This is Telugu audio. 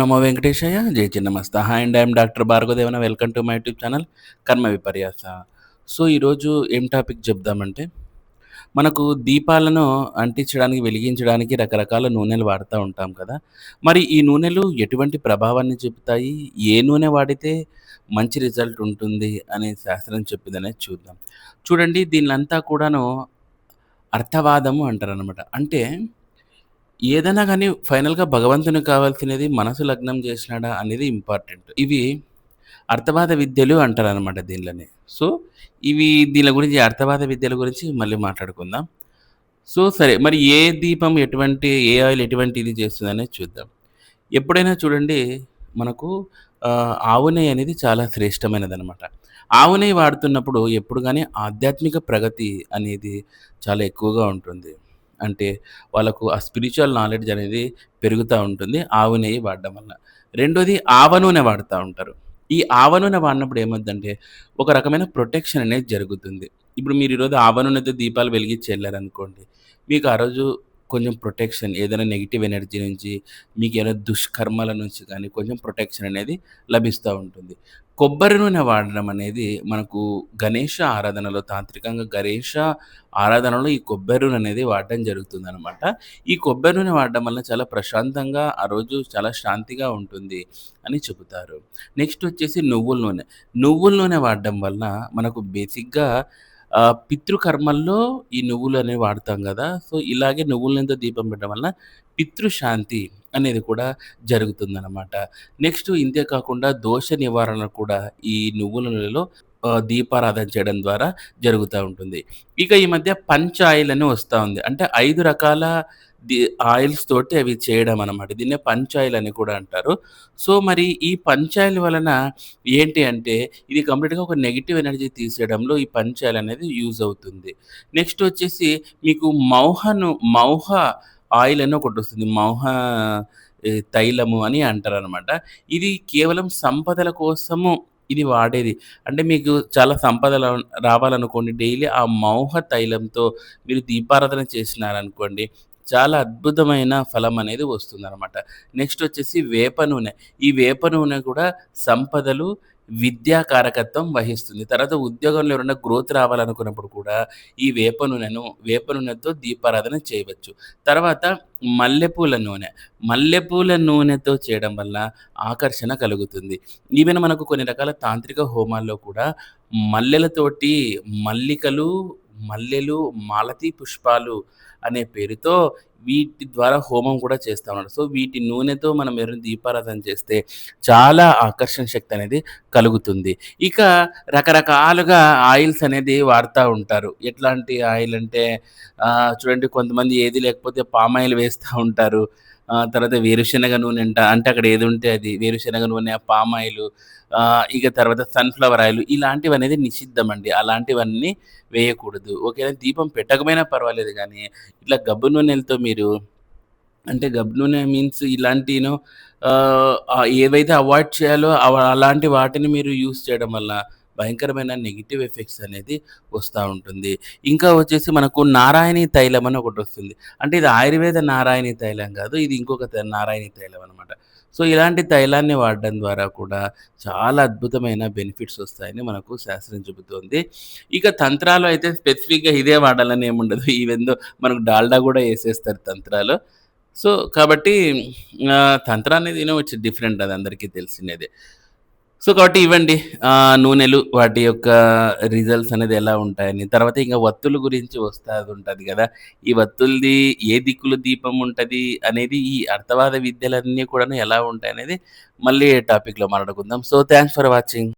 నమో వెంకటేశయ్య. జై Chinnamasta. Hi and I'm doctor Bhargavadevana. Welcome to my YouTube channel Karma Viparyasa. So ఈరోజు ఏం టాపిక్ చెప్దామంటే మనకు దీపాలను అంటించడానికి వెలిగించడానికి రకరకాల నూనెలు వాడుతూ ఉంటాం కదా. మరి ఈ నూనెలు ఎటువంటి ప్రభావాన్ని చూపుతాయి? ఏ నూనె వాడితే మంచి రిజల్ట్ ఉంటుంది అనే శాస్త్రం చెప్పిందనే చూద్దాం. చూడండి దీనిలంతా కూడాను అర్థవాదము అంటారనమాట అంటే ఏదైనా కానీ ఫైనల్‌గా భగవంతుని కావాల్సినది మనసు లగ్నం చేసినాడా అనేది ఇంపార్టెంట్. ఇవి అర్థవాద విద్యలు అంటారు అనమాట దీనిలోనే సో, ఇవి దీని గురించి అర్థవాద విద్యల గురించి మళ్ళీ మాట్లాడుకుందాం. సో, సరే మరి ఏ దీపం ఎటువంటి ఏ ఆయిల్ ఎటువంటి ఇది చేస్తుందనేది చూద్దాం. ఎప్పుడైనా చూడండి మనకు ఆహ్, ఆవు నెయ్యి అనేది చాలా శ్రేష్టమైనదనమాట. ఆవు నెయ్యి వాడుతున్నప్పుడు ఎప్పుడు కానీ ఆధ్యాత్మిక ప్రగతి అనేది చాలా ఎక్కువగా ఉంటుంది. అంటే వాళ్ళకు ఆ స్పిరిచువల్ నాలెడ్జ్ అనేది పెరుగుతూ ఉంటుంది ఆవు నెయ్యి వాడడం వల్ల. రెండోది ఆవ నూనె వాడుతూ ఉంటారు. ఈ ఆవ నూనె వాడినప్పుడు ఏమవుతుందంటే ఒక రకమైన ప్రొటెక్షన్ అనేది జరుగుతుంది. ఇప్పుడు మీరు ఈరోజు ఆవ నూనెతో దీపాలు వెలిగించి వెళ్ళారనుకోండి మీకు ఆ రోజు కొంచెం ప్రొటెక్షన్ ఏదైనా నెగిటివ్ ఎనర్జీ నుంచి, మీకు ఏదైనా దుష్కర్మల నుంచి కానీ కొంచెం ప్రొటెక్షన్ అనేది లభిస్తూ ఉంటుంది. కొబ్బరి నూనె వాడడం అనేది మనకు గణేష ఆరాధనలో తాంత్రికంగా గణేష ఆరాధనలో ఈ కొబ్బరి నూనె అనేది వాడడం జరుగుతుందనమాట. ఈ కొబ్బరి నూనె వాడడం వల్ల చాలా ప్రశాంతంగా ఆ రోజు చాలా శాంతిగా ఉంటుంది అని చెబుతారు. నెక్స్ట్ వచ్చేసి నువ్వుల నూనె. నువ్వుల నూనె వాడడం వల్ల మనకు బేసిక్‌గా పితృకర్మల్లో ఈ నువ్వులనేవి వాడతాం కదా సో, ఇలాగే నువ్వుల దీపం పెట్టడం వలన పితృశాంతి అనేది కూడా జరుగుతుందనమాట. నెక్స్ట్ ఇంతే కాకుండా దోష నివారణ కూడా ఈ నువ్వుల నూనెలో దీపారాధన చేయడం ద్వారా జరుగుతూ ఉంటుంది. ఇక ఈ మధ్య పంచాయిల్ అని వస్తూ ఉంది. అంటే ఐదు రకాల ఆయిల్స్ తోటి అవి చేయడం అనమాట. దీన్నే పంచ్ ఆయిల్ అని కూడా అంటారు. సో, మరి ఈ పంచ్ ఆయిల్ వలన ఏంటి అంటే, ఇది కంప్లీట్‌గా ఒక నెగెటివ్ ఎనర్జీ తీసేయడంలో ఈ పంచ్ ఆయిల్ అనేది యూజ్ అవుతుంది. నెక్స్ట్ వచ్చేసి మీకు మౌహను మౌహ ఆయిల్ అని ఒకటొస్తుంది. మౌహ తైలము అని అంటారు అనమాట ఇది కేవలం సంపదల కోసము ఇది వాడేది. అంటే మీకు చాలా సంపదలు రావాలనుకోండి డైలీ ఆ మౌహ తైలంతో మీరు దీపారాధన చేసినారనుకోండి, చాలా అద్భుతమైన ఫలం అనేది వస్తుందన్నమాట నెక్స్ట్ వచ్చేసి వేప నూనె. ఈ వేప నూనె కూడా సంపదలు, విద్యా కారకత్వం వహిస్తుంది. తర్వాత ఉద్యోగంలో ఎవరైనా గ్రోత్ రావాలనుకున్నప్పుడు కూడా ఈ వేప నూనెను వేప నూనెతో దీపారాధన చేయవచ్చు. తర్వాత మల్లెపూల నూనె. మల్లెపూల నూనెతో చేయడం వల్ల ఆకర్షణ కలుగుతుంది. ఈవెన్ మనకు కొన్ని రకాల తాంత్రిక హోమాల్లో కూడా మల్లెలతోటి మల్లికలు, మల్లెలు, మాలతి పుష్పాలు అనే పేరుతో వీటి ద్వారా హోమం కూడా చేస్తా ఉన్నారు. సో, వీటి నూనెతో మనం ఎవరైనా దీపారాధన చేస్తే చాలా ఆకర్షణ శక్తి అనేది కలుగుతుంది. ఇక రకరకాలుగా ఆయిల్స్ అనేది వాడుతూ ఉంటారు. ఎట్లాంటి ఆయిల్ అంటే చూడండి కొంతమంది ఏది లేకపోతే పామ్ ఆయిల్ వేస్తూ ఉంటారు. తర్వాత వేరుశనగ నూనె అంట. అంటే అక్కడ ఏది ఉంటే అది వేరుశనగ నూనె, పామ్ ఆయిలు ఇక తర్వాత సన్‌ఫ్లవర్ ఆయిల్ ఇలాంటివి అనేది నిషిద్ధమండి. అలాంటివన్నీ వేయకూడదు. ఓకేనా. దీపం పెట్టకపోయినా పర్వాలేదు కానీ ఇట్లా గబ్బు నూనెలతో మీరు అంటే గబ్బు నూనె మీన్స్ ఇలాంటి ఏవైతే అవాయిడ్ చేయాలో అవ అలాంటి వాటిని మీరు యూస్ చేయడం వల్ల భయంకరమైన నెగిటివ్ ఎఫెక్ట్స్ అనేది వస్తూ ఉంటుంది. ఇంకా వచ్చేసి మనకు నారాయణీ తైలం అని ఒకటి వస్తుంది అంటే ఇది ఆయుర్వేద నారాయణీ తైలం కాదు ఇది ఇంకొక త నారాయణీ తైలం అనమాట. సో, ఇలాంటి తైలాన్ని వాడడం ద్వారా కూడా చాలా అద్భుతమైన బెనిఫిట్స్ వస్తాయని మనకు శాస్త్రం చెబుతోంది. ఇక తంత్రాలు అయితే స్పెసిఫిక్‌గా ఇదే వాడాలని ఏముండదు. ఈవెన్ దో మనకు డాల్డా కూడా వేసేస్తారు తంత్రాలు సో, కాబట్టి తంత్రాన్ని తంత్ర అనేది ఇట్స్ డిఫరెంట్ అది అందరికీ తెలిసినదే. సో, కాబట్టి ఇవ్వండి నూనెలు వాటి యొక్క రిజల్ట్స్ అనేది ఎలా ఉంటాయని. తర్వాత ఇంకా వత్తుల గురించి వస్తుంది ఉంటుంది కదా ఈ వత్తులది ఏ దిక్కులు దీపం ఉంటుంది అనేది ఈ అర్థవాద విద్యలన్నీ కూడా ఎలా ఉంటాయనేది మళ్ళీ టాపిక్‌లో మాట్లాడుకుందాం. So, thanks for watching.